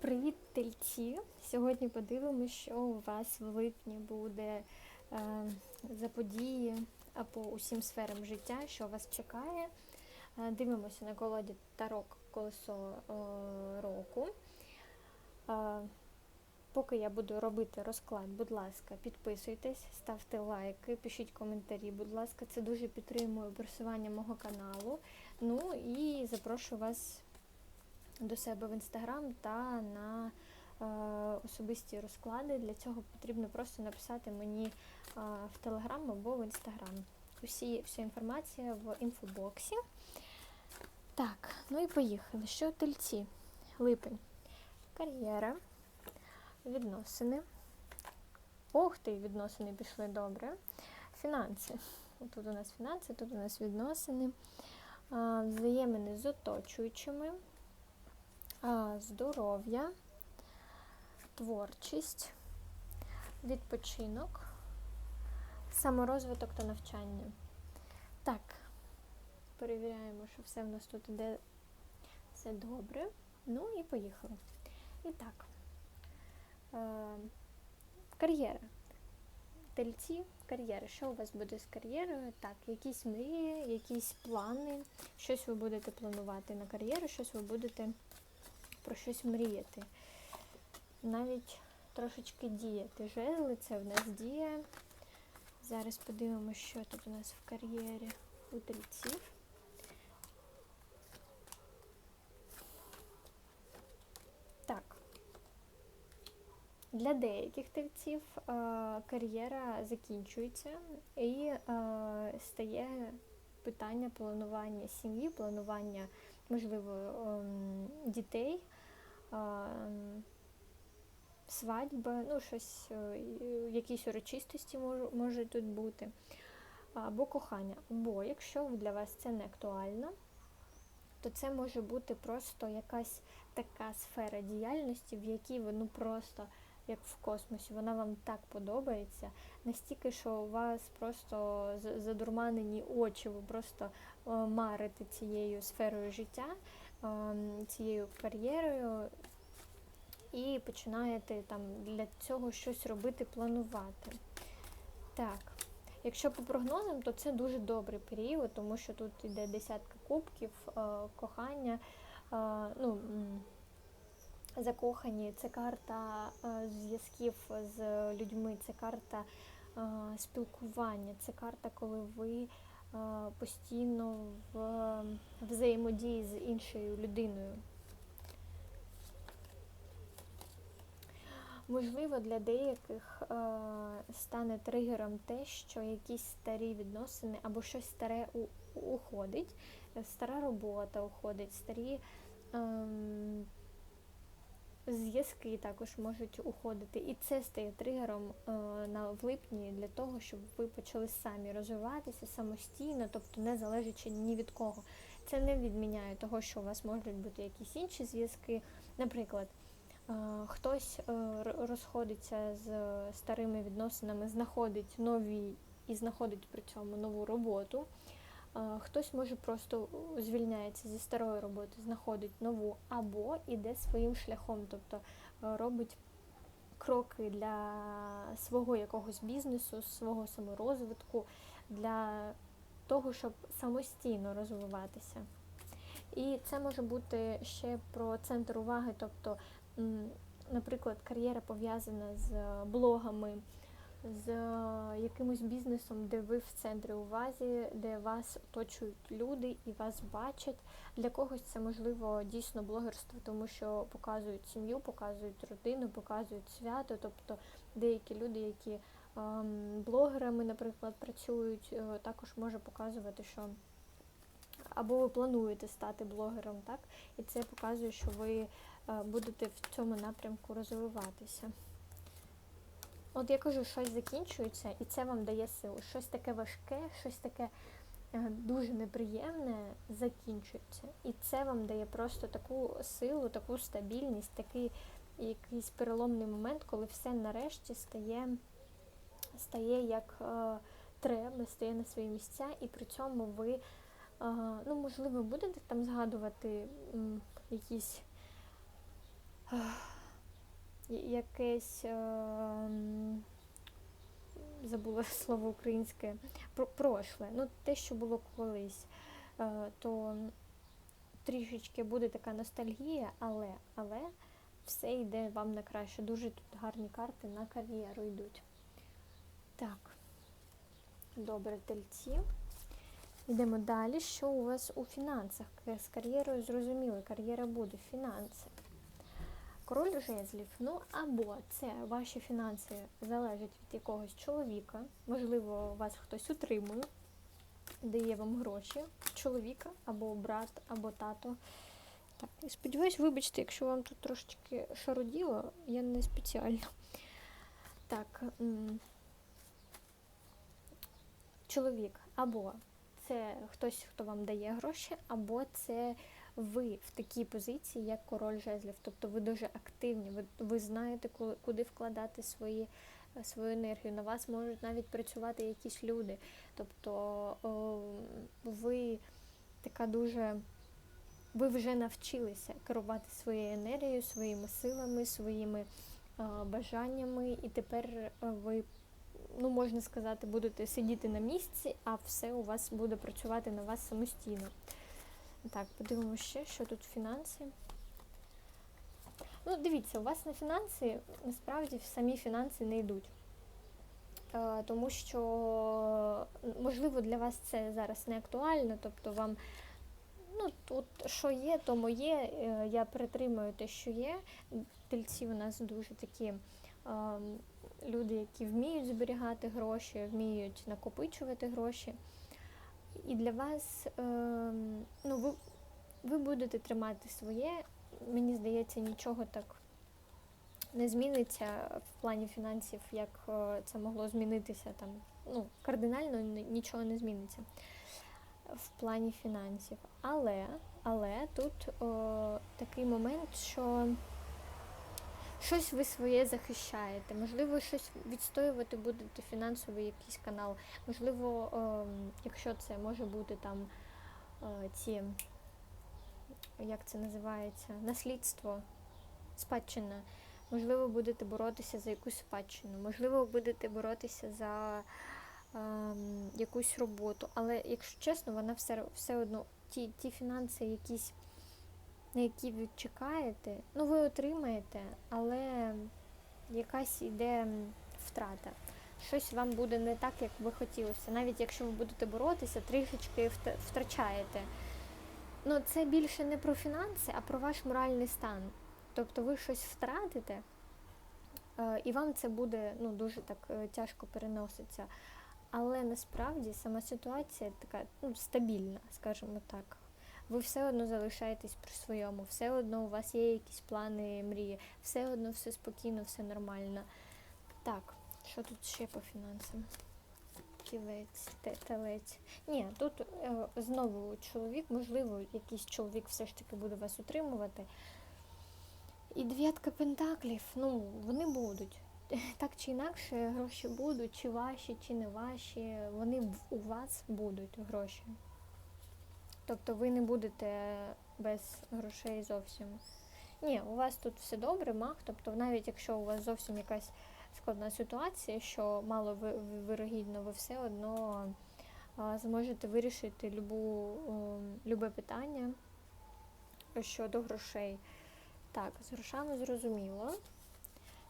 Привіт, тельці! Сьогодні подивимося, що у вас в липні буде е, за події або усім сферам життя, що вас чекає. Е, дивимося на колоді Тарок колесо е, року. Поки я буду робити розклад, будь ласка, підписуйтесь, ставте лайки, пишіть коментарі, будь ласка, це дуже підтримує просування мого каналу. Ну і запрошую вас до себе в інстаграм та на е, особисті розклади. Для цього потрібно просто написати мені е, в телеграм або в інстаграм. Усі, вся інформація в інфобоксі. Так, ну і поїхали. Що тельці? Липень. Кар'єра, відносини. Ох ти, відносини пішли добре. Фінанси. Тут у нас фінанси, тут у нас відносини, взаємини з оточуючими, здоров'я, творчість, відпочинок, саморозвиток та навчання. Так, перевіряємо, що все в нас тут іде все добре. Ну і поїхали. І так, е, кар'єра. Тельці кар'єри. Що у вас буде з кар'єрою? Так, якісь мрії, якісь плани, щось ви будете планувати на кар'єру, щось ви будете про щось мріяти. Навіть трошечки діяти. Жезли, це в нас дія. Зараз подивимося, що тут у нас в кар'єрі у тельців. Так. Для деяких тельців е, кар'єра закінчується і е, стає питання планування сім'ї, планування, можливо, е, дітей, е, свадьба, ну, щось, е, якісь урочистості мож, може тут бути, або кохання. Або якщо для вас це не актуально, то це може бути просто якась така сфера діяльності, в якій ви ну просто як в космосі, вона вам так подобається, настільки, що у вас просто задурманені очі, ви просто е, марите цією сферою життя, е, цією кар'єрою, і починаєте там для цього щось робити, планувати. Так, якщо по прогнозам, то це дуже добрий період, тому що тут йде десятка кубків, е, кохання. ну, закохані, це карта е, зв'язків з людьми, це карта е, спілкування, це карта, коли ви е, постійно в взаємодії з іншою людиною. Можливо, для деяких стане тригером те, що якісь старі відносини або щось старе у, уходить, стара робота уходить, старі. Зв'язки також можуть уходити, і це стає тригером е, на в липні для того, щоб ви почали самі розвиватися самостійно, тобто не залежачи ні від кого. Це не відміняє того, що у вас можуть бути якісь інші зв'язки. Наприклад, е, хтось е, розходиться з старими відносинами, знаходить нові і знаходить при цьому нову роботу. Хтось може просто звільняється зі старої роботи, знаходить нову або іде своїм шляхом, тобто е, робить кроки для свого якогось бізнесу, свого саморозвитку, для того, щоб самостійно розвиватися. І це може бути ще про центр уваги, тобто, наприклад, кар'єра пов'язана з блогами з е, якимось бізнесом, де ви в центрі увазі, де вас оточують люди і вас бачать. Для когось це можливо дійсно блогерство, тому що показують сім'ю, показують родину, показують свято. Тобто деякі люди, які ем, блогерами, наприклад, працюють, е, також може показувати, що або ви плануєте стати блогером, так? І це показує, що ви е, будете в цьому напрямку розвиватися. От я кажу, щось закінчується, і це вам дає силу. Щось таке важке, щось таке е, дуже неприємне закінчується. І це вам дає просто таку силу, таку стабільність, такий якийсь переломний момент, коли все нарешті стає стає як е, треба, стає на свої місця, і при цьому ви, е, ну, можливо, будете там згадувати м, якісь. Е, якесь. е, Забула слово українське, прошле, ну те, що було колись, е, то трішечки буде така ностальгія, але, але все йде вам на краще. Дуже тут гарні карти на кар'єру йдуть. Так, добре, тельці. Йдемо далі. Що у вас у фінансах? З кар'єрою зрозуміло, кар'єра буде, фінанси. Король жезлів. Ну або це ваші фінанси залежать від якогось чоловіка, можливо, вас хтось утримує, дає вам гроші, чоловіка, або брат, або тато. Так, і сподіваюсь, вибачте, якщо вам тут трошечки шароділо, я не спеціально. Так. Чоловік або це хтось, хто вам дає гроші, або це ви в такій позиції, як король жезлів. Тобто ви дуже активні, ви, ви знаєте, ку- куди вкладати свої, е, свою енергію. На вас можуть навіть працювати якісь люди. Тобто о, ви така дуже. Ви вже навчилися керувати своєю енергією, своїми силами, своїми е, бажаннями, і тепер е, ви, ну можна сказати, будете сидіти на місці, а все у вас буде працювати на вас самостійно. Так, подивимося ще, що тут фінанси. Ну, дивіться, у вас на фінанси насправді самі фінанси не йдуть. Тому що, можливо, для вас це зараз не актуально, тобто вам, ну, тут що є, то моє, е, я перетримую те, що є. Тельці у нас дуже такі люди, які вміють зберігати гроші, вміють накопичувати гроші. І для вас, е, ну, ви, ви будете тримати своє. Мені здається, нічого так не зміниться в плані фінансів, як е, це могло змінитися там. Ну, кардинально нічого не зміниться в плані фінансів. Але, але тут о, такий момент, що щось ви своє захищаєте, можливо, щось відстоювати будете фінансовий якийсь канал. Можливо, ем, якщо це може бути там е, ці, як це називається, наслідство, спадщина. Можливо, будете боротися за якусь спадщину, можливо, будете боротися за ем, якусь роботу. Але, якщо чесно, вона все, все одно, ті, ті фінанси, якісь, на які ви чекаєте, ну ви отримаєте, але якась іде втрата. Щось вам буде не так, як би хотілося. Навіть якщо ви будете боротися, трішечки вт- втрачаєте. Ну, це більше не про фінанси, а про ваш моральний стан. Тобто ви щось втратите, е, і вам це буде ну, дуже так е, тяжко переноситься. Але насправді сама ситуація така ну, стабільна, скажімо так. Ви все одно залишаєтесь при своєму, все одно у вас є якісь плани, мрії, все одно все спокійно, все нормально. Так, що тут ще по фінансам? Тілець, те- телець. Ні, тут е, знову чоловік, можливо, якийсь чоловік все ж таки буде вас утримувати. І дев'ятка пентаклів, ну, вони будуть. Так чи інакше, гроші будуть, чи ваші, чи не ваші, вони у вас будуть гроші. Тобто ви не будете без грошей зовсім. Ні, у вас тут все добре, мах. Тобто, навіть якщо у вас зовсім якась складна ситуація, що мало ви- ви- вирогідно, ви все одно зможете вирішити любу, любе питання щодо грошей. Так, з грошами зрозуміло.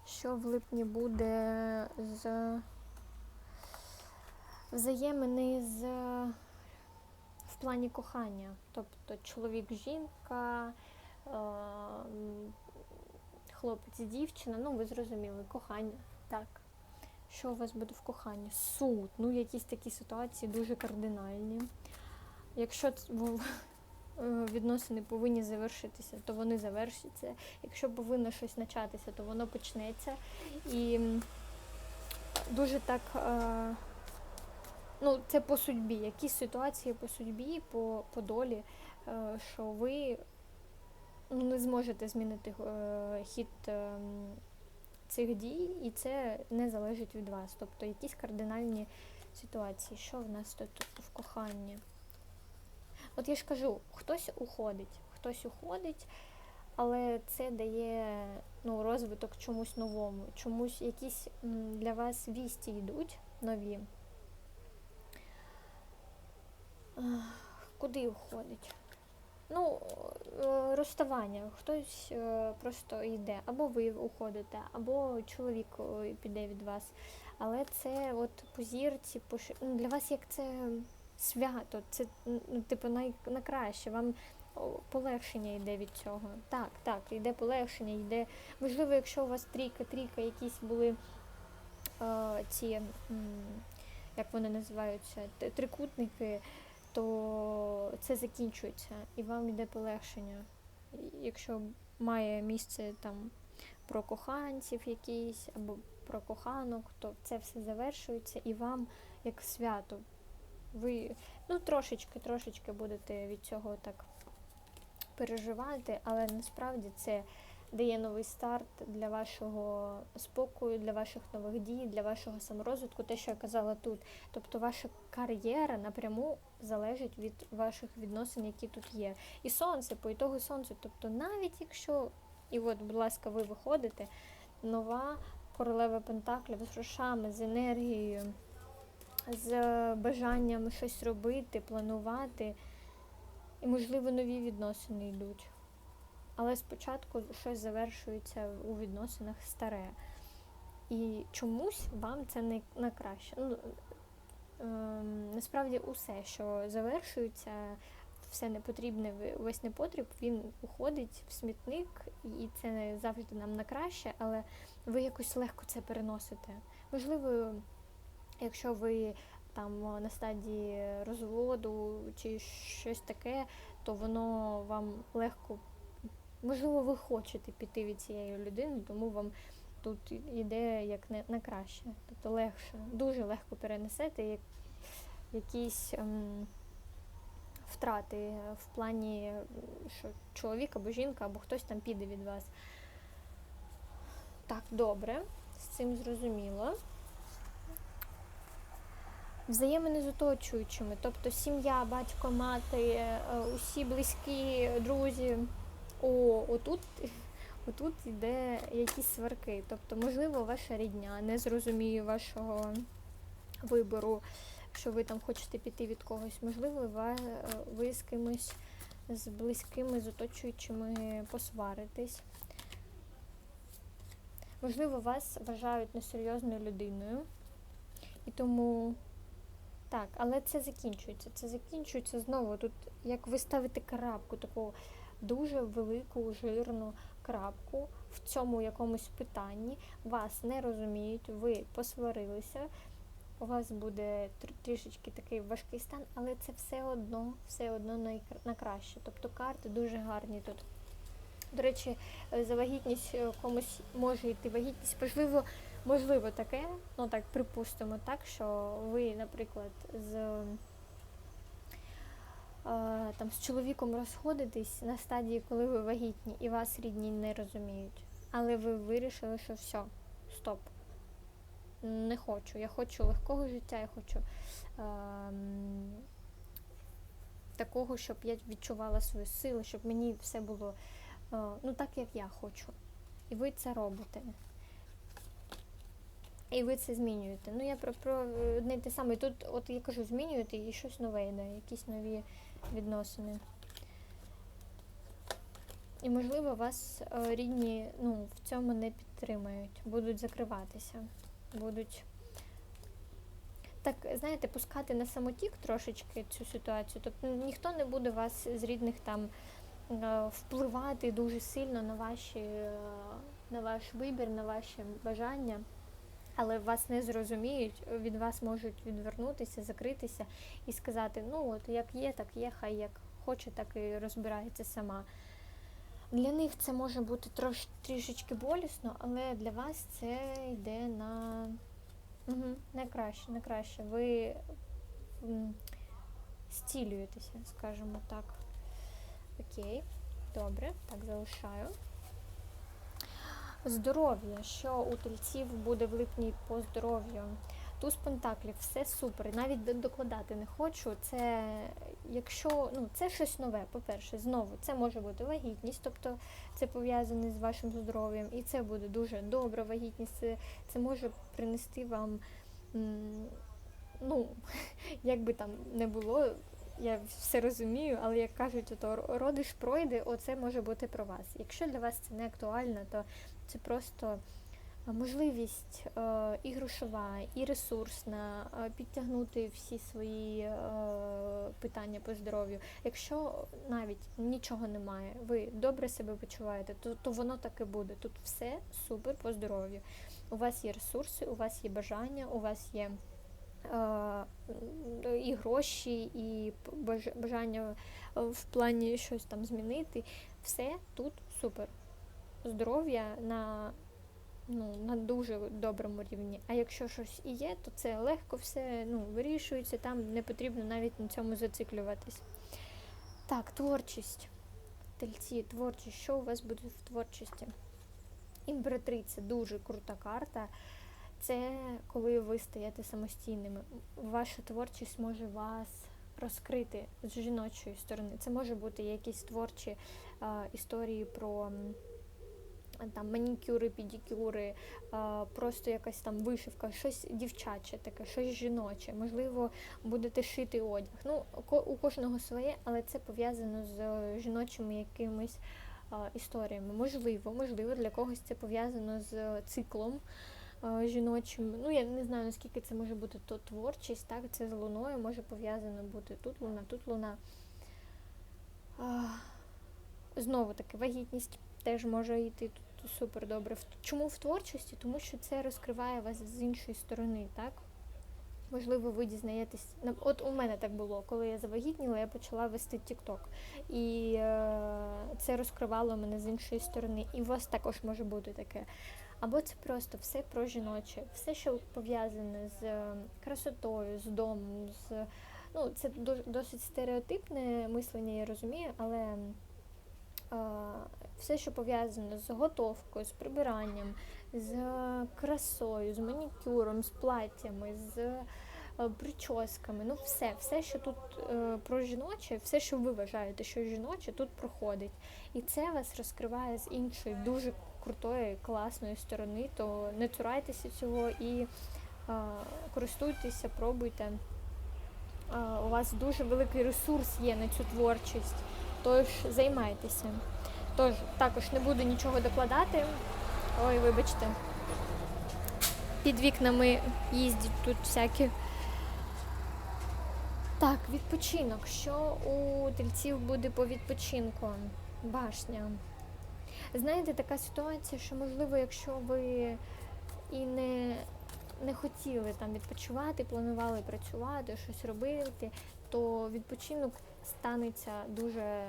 Що в липні буде з взаємини з плані кохання. Тобто чоловік-жінка, е, хлопець-дівчина, ну ви зрозуміли, кохання. Так. Що у вас буде в коханні? Суд. Ну, якісь такі ситуації дуже кардинальні. Якщо е, відносини повинні завершитися, то вони завершаться. Якщо повинно щось початися, то воно почнеться. І дуже так. Ну, це по судьбі. Якісь ситуації по судьбі, по, по долі, е, що ви ну, не зможете змінити е, хід е, цих дій, і це не залежить від вас. Тобто якісь кардинальні ситуації. Що в нас тут в коханні? От я ж кажу, хтось уходить, хтось уходить, але це дає ну, розвиток чомусь новому, чомусь якісь для вас вісті йдуть нові. Куди уходить? Ну, е, розставання. Хтось е, просто йде, або ви уходите, або чоловік е, піде від вас. Але це от по зірці, по ну, для вас як це свято, це ну, типу най, найкраще. Вам полегшення йде від цього. Так, так, йде полегшення, йде. Можливо, якщо у вас трійка, трійка, якісь були е, ці, як вони називаються, трикутники, то це закінчується і вам йде полегшення. Якщо має місце там про коханців якісь або про коханок, то це все завершується і вам як свято. Ви ну трошечки, трошечки будете від цього так переживати, але насправді це дає новий старт для вашого спокою, для ваших нових дій, для вашого саморозвитку, те, що я казала тут. Тобто ваша кар'єра напряму залежить від ваших відносин, які тут є. І сонце, по ітогу сонце. Тобто, навіть якщо, і от, будь ласка, ви виходите, нова королева Пентаклів з грошами, з енергією, з бажанням щось робити, планувати. І, можливо, нові відносини йдуть. Але спочатку щось завершується у відносинах старе. І чомусь вам це не на краще. Ну, ем, насправді усе, що завершується, все непотрібне, весь непотріб, він уходить в смітник, і це завжди нам на краще, але ви якось легко це переносите. Можливо, якщо ви там на стадії розводу чи щось таке, то воно вам легко. Можливо, ви хочете піти від цієї людини, тому вам тут йде як не на краще. Тобто легше, дуже легко перенесете як, якісь ем, втрати в плані, що чоловік або жінка, або хтось там піде від вас. Так, добре, з цим зрозуміло. Взаємини з оточуючими, тобто сім'я, батько, мати, е, усі близькі, друзі. О, отут, отут йде якісь сварки. Тобто, можливо, ваша рідня не зрозуміє вашого вибору, що ви там хочете піти від когось. Можливо, ви, з кимось з близькими, з оточуючими посваритесь. Можливо, вас вважають несерйозною людиною. І тому так, але це закінчується. Це закінчується знову. Тут як ви ставите крапку, таку дуже велику жирну крапку в цьому якомусь питанні, вас не розуміють, ви посварилися, у вас буде трішечки такий важкий стан, але це все одно, все одно на краще. Тобто карти дуже гарні тут. До речі, е, за вагітність е, комусь може йти вагітність. Можливо, можливо таке, ну так припустимо так, що ви, наприклад, з там з чоловіком розходитесь на стадії, коли ви вагітні, і вас рідні не розуміють. Але ви вирішили, що все, стоп. Не хочу. Я хочу легкого життя, я хочу ем, такого, щоб я відчувала свою силу, щоб мені все було е, ну так, як я хочу. І ви це робите. І ви це змінюєте. Ну, я про, про одне те саме. Тут, от я кажу, змінюєте і щось нове йде, якісь нові відносини. І, можливо, вас е, рідні ну, в цьому не підтримають, будуть закриватися, будуть. Так, знаєте, пускати на самотік трошечки цю ситуацію. Тобто ніхто не буде вас з рідних там е, впливати дуже сильно на ваші, е, на ваш вибір, на ваші бажання, але вас не зрозуміють, від вас можуть відвернутися, закритися і сказати, ну от як є, так є, хай як хоче, так і розбирається сама. Для них це може бути трош, трішечки болісно, але для вас це йде на угу, найкраще, найкраще. Ви м, зцілюєтеся, скажімо так. Окей, добре, так залишаю. Здоров'я. Що у тельців буде в липні по здоров'ю? туз пентаклів, все супер. Навіть докладати не хочу. Це якщо ну це щось нове, по-перше, знову це може бути вагітність, тобто це пов'язане з вашим здоров'ям, і це буде дуже добра вагітність. Це, це може принести вам, ну як би там не було. Я все розумію, але як кажуть, ото родиш пройде, оце може бути про вас. Якщо для вас це не актуально, то це просто можливість е, і грошова, і ресурсна, е, підтягнути всі свої е, питання по здоров'ю. Якщо навіть нічого немає, ви добре себе почуваєте, то, то воно так і буде. Тут все супер по здоров'ю. У вас є ресурси, у вас є бажання, у вас є е, і гроші, і бажання е, в плані щось там змінити. Все тут супер. Здоров'я на, ну, на дуже доброму рівні. А якщо щось і є, то це легко все ну, вирішується, там не потрібно навіть на цьому зациклюватись. Так, творчість. Тельці, творчість. Що у вас буде в творчості? Імператриця дуже крута карта. Це коли ви стаєте самостійними. Ваша творчість може вас розкрити з жіночої сторони. Це може бути якісь творчі а, історії про там манікюри, педикюри, просто якась там вишивка, щось дівчаче таке, щось жіноче. Можливо, будете шити одяг. Ну, у кожного своє, але це пов'язано з е, жіночими якимись історіями. Можливо, можливо, для когось це пов'язано з е, циклом е, жіночим. Ну, я не знаю, наскільки це може бути то творчість, так, це з луною може пов'язано бути тут луна, тут луна. Знову таки, вагітність теж може йти тут супер добре. Чому в творчості? Тому що це розкриває вас з іншої сторони, так? Можливо, ви дізнаєтесь. на- От у мене так було, коли я завагітніла, я почала вести TikTok. І е, це розкривало мене з іншої сторони. І у вас також може бути таке. Або це просто все про жіноче, все, що пов'язане з е, красотою, з домом, з ну, це до- досить стереотипне мислення, я розумію, але все, що пов'язане з готовкою, з прибиранням, з красою, з манікюром, з платтями, з е, прическами, ну все, все, що тут е, про жіноче, все, що ви вважаєте, що жіноче, тут проходить. І це вас розкриває з іншої дуже крутої, класної сторони, то не цурайтеся цього і е, користуйтеся, пробуйте. Е, у вас дуже великий ресурс є на цю творчість, тож займайтеся. Тож також не буду нічого докладати. Ой, вибачте. Під вікнами їздять тут всякі. Так, відпочинок. Що у тельців буде по відпочинку? Башня. Знаєте, така ситуація, що можливо, якщо ви і не, не хотіли там відпочивати, планували працювати, щось робити, то відпочинок станеться дуже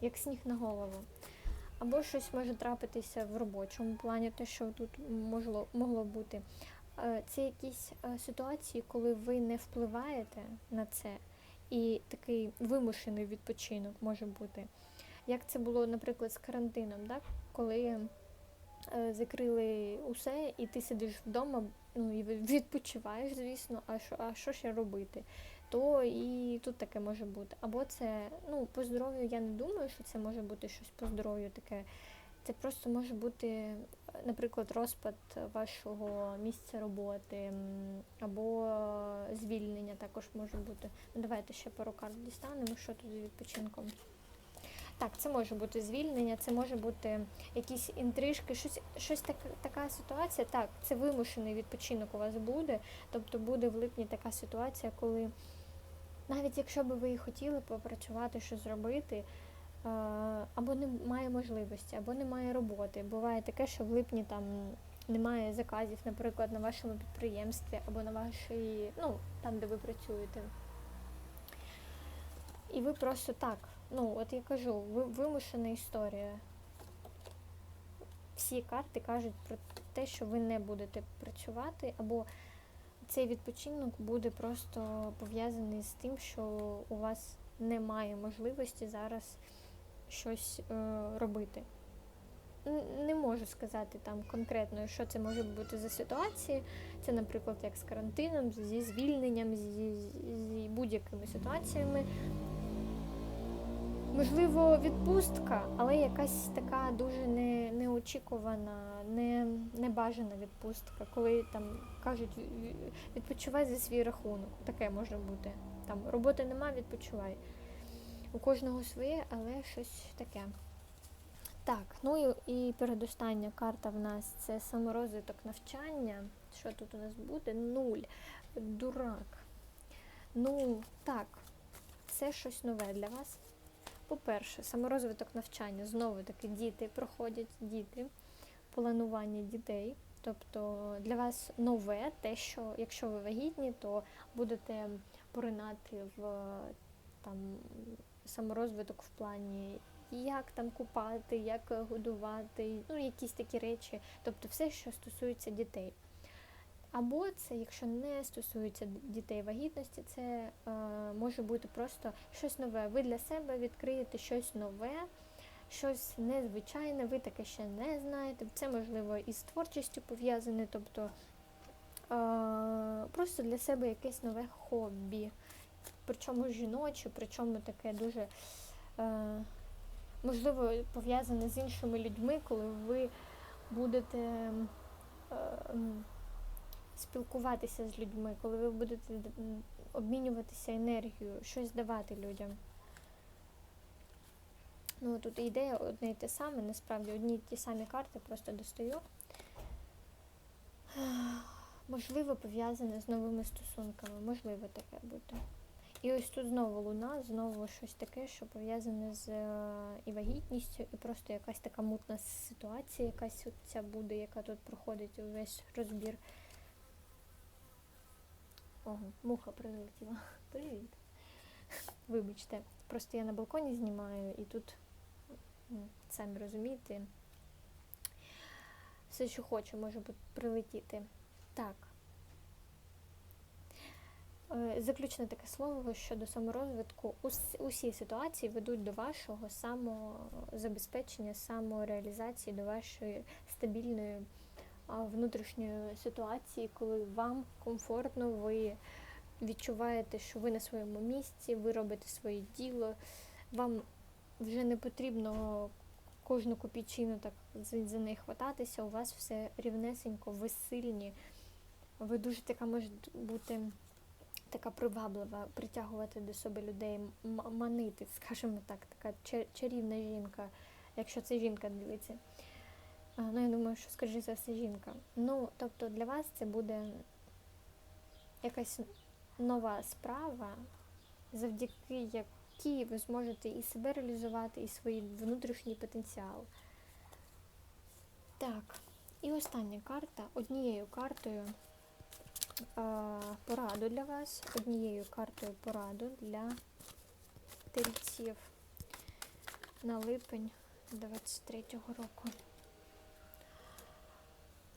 як сніг на голову. Або щось може трапитися в робочому плані, те, що тут могло, могло бути. Е, Це якісь е, ситуації, коли ви не впливаєте на це, і такий вимушений відпочинок може бути. Як це було, наприклад, з карантином, так? коли е, закрили усе, і ти сидиш вдома, ну і відпочиваєш, звісно, а що, а що ще робити? То і тут таке може бути. Або це, ну, по здоров'ю я не думаю, що це може бути щось по здоров'ю таке. Це просто може бути, наприклад, розпад вашого місця роботи, або звільнення також може бути. Ну, давайте ще пару карт дістанемо, що тут з відпочинком. Так, це може бути звільнення, це може бути якісь інтрижки, щось, щось так, така ситуація. Так, це вимушений відпочинок у вас буде. Тобто буде в липні така ситуація, коли навіть якщо би ви хотіли попрацювати, щось зробити, е, або немає можливості, або немає роботи. Буває таке, що в липні там немає заказів, наприклад, на вашому підприємстві або на вашій, ну, там, де ви працюєте. І ви просто так, ну, от я кажу, ви, вимушена історія. Всі карти кажуть про те, що ви не будете працювати, або цей відпочинок буде просто пов'язаний з тим, що у вас немає можливості зараз щось е, робити. Не можу сказати там конкретно, що це може бути за ситуації. Це, наприклад, як з карантином, зі звільненням, зі, зі будь-якими ситуаціями. Можливо, відпустка, але якась така дуже не, неочікувана, не, небажана відпустка, коли там кажуть відпочивай за свій рахунок. Таке може бути. Там роботи нема, відпочивай. У кожного своє, але щось таке. Так, ну і, і передостання карта в нас це саморозвиток навчання. Що тут у нас буде? Нуль. Дурак. Ну, так, це щось нове для вас. По-перше, саморозвиток навчання. Знову таки діти проходять, діти, планування дітей. Тобто для вас нове те, що якщо ви вагітні, то будете поринати в там, саморозвиток в плані, як там купати, як годувати, ну якісь такі речі, тобто все, що стосується дітей. Або це, якщо не стосується дітей вагітності, це е, може бути просто щось нове. Ви для себе відкриєте щось нове, щось незвичайне, ви таке ще не знаєте. Це можливо із творчістю пов'язане, тобто е, просто для себе якесь нове хобі. Причому жіноче, причому таке дуже е, можливо пов'язане з іншими людьми, коли ви будете. Е, спілкуватися з людьми, коли ви будете обмінюватися енергією, щось давати людям. Ну, тут ідея одне і те саме, насправді одні й ті самі карти просто достаю. Можливо, пов'язане з новими стосунками, можливо таке бути. І ось тут знову луна, знову щось таке, що пов'язане з е, і вагітністю, і просто якась така мутна ситуація, якась ця буде, яка тут проходить увесь розбір. Ого, муха прилетіла. Привіт. Вибачте, просто я на балконі знімаю і тут, самі розумієте, все, що хоче, може прилетіти. Так. Е, Заключне таке слово щодо саморозвитку. Усі ситуації ведуть до вашого самозабезпечення, самореалізації, до вашої стабільної внутрішньої ситуації, коли вам комфортно, ви відчуваєте, що ви на своєму місці, ви робите своє діло, вам вже не потрібно кожну копійчину так за, неї хвататися, у вас все рівнесенько, ви сильні, ви дуже така можете бути така приваблива, притягувати до себе людей, манити, скажімо так, така ча- чарівна жінка, якщо це жінка дивиться. Ну, я думаю, що скоріше за все жінка. Ну, тобто для вас це буде якась нова справа, завдяки якій ви зможете і себе реалізувати, і свій внутрішній потенціал. Так, і остання карта. Однією картою а, пораду для вас, однією картою пораду для тельців на липень 23-го року.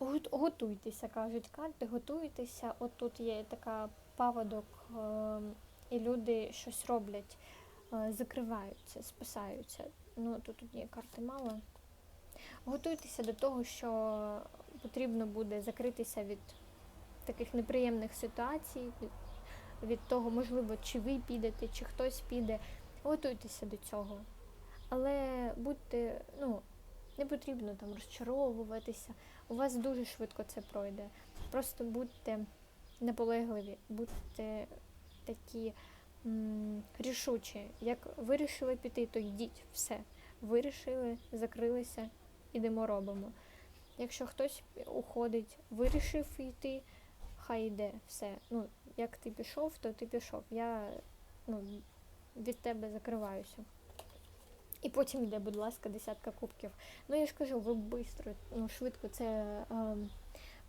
Гот- Готуйтеся, кажуть карти, готуйтеся. От тут є така паводок, е, і люди щось роблять, е, закриваються, спасаються. Ну, тут однієї карти мало. Готуйтеся до того, що потрібно буде закритися від таких неприємних ситуацій, від, від того, можливо, чи ви підете, чи хтось піде. Готуйтеся до цього. Але будьте, ну, не потрібно там розчаровуватися. У вас дуже швидко це пройде. Просто будьте наполегливі, будьте такі м, рішучі. Як вирішили піти, то йдіть. Все. Вирішили, закрилися, ідемо робимо. Якщо хтось уходить, вирішив йти, хай йде, все. Ну, як ти пішов, то ти пішов. Я ну, від тебе закриваюся. І потім йде, будь ласка, десятка кубків. Ну я ж кажу, ви швидко, ну, швидко це е,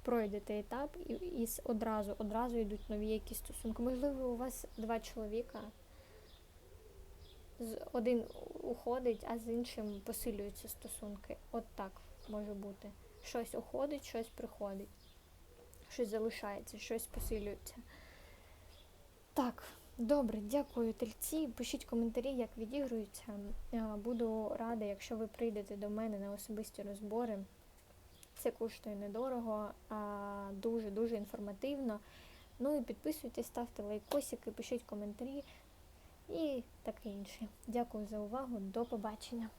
пройдете етап і, і одразу, одразу йдуть нові якісь стосунки. Можливо, у вас два чоловіка, один уходить, а з іншим посилюються стосунки. От так може бути. Щось уходить, щось приходить, щось залишається, щось посилюється. Так, добре, дякую, тельці. Пишіть коментарі, як відігруються. Е, Буду рада, якщо ви прийдете до мене на особисті розбори. Це коштує недорого, а дуже-дуже інформативно. Ну і підписуйтесь, ставте лайкосики, пишіть коментарі і таке інше. Дякую за увагу. До побачення.